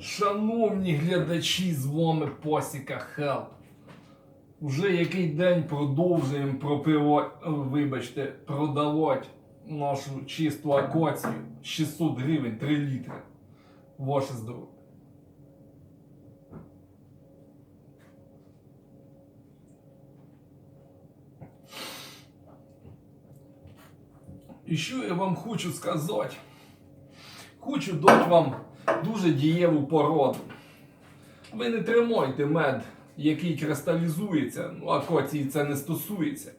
Шановні глядачі, з вами Посіка Хелп. Уже який день продовжуємо пропивати, вибачте, продавати нашу чисту акацію 600 гривень 3 літри. Ваше здоров'я. І що я вам хочу сказати? Хочу дати вам дуже дієву породу. Ви не тримайте мед, який кристалізується, ну акації це не стосується.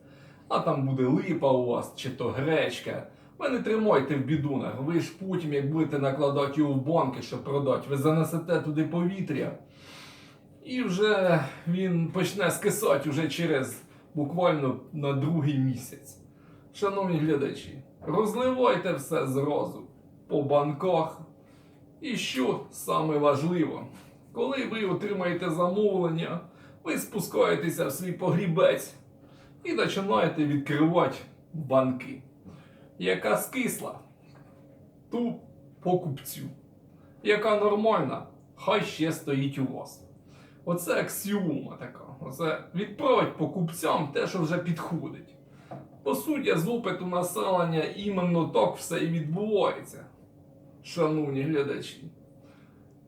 А там буде липа у вас чи то гречка. Ви не тримайте в бідунах. Ви ж потім, як будете накладати його в банки, щоб продати, ви занесете туди повітря. І вже він почне скисати вже через буквально на другий місяць. Шановні глядачі, розливайте все зразу по банках. І що саме важливо, коли ви отримаєте замовлення, ви спускаєтеся в свій погрібець і починаєте відкривати банки. Яка скисла, ту покупцю. Яка нормальна, хай ще стоїть у вас. Оце аксіома така. Оце відправить покупцям те, що вже підходить. По суті, з опиту населення іменно так все і відбувається. Шановні глядачі.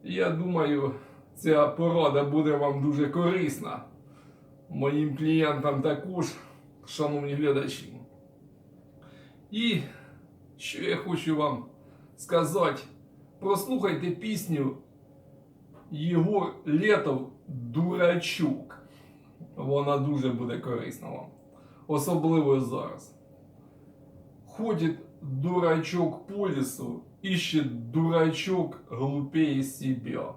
Я думаю, ця порада буде вам дуже корисна. Моїм клієнтам також, шановні глядачі. І що я хочу вам сказати, прослухайте пісню Єгор Летов Дурачок. Вона дуже буде корисна вам. Особливо зараз. Ходит дурачок по лесу, ищет дурачок глупее себя.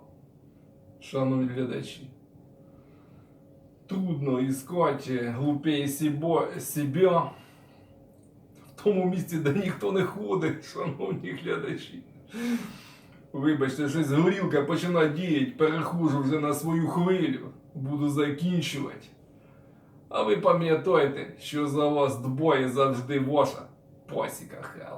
Шановні глядачі. Трудно іскати глупее себя в тому місці, де ніхто не ходить, шановні глядачі. Вибачте, щось горілка починає діяти, перехожу вже на свою хвилю, буду закінчувати. А ви пам'ятайте, що за вас дбає завжди ваша посіка Хел.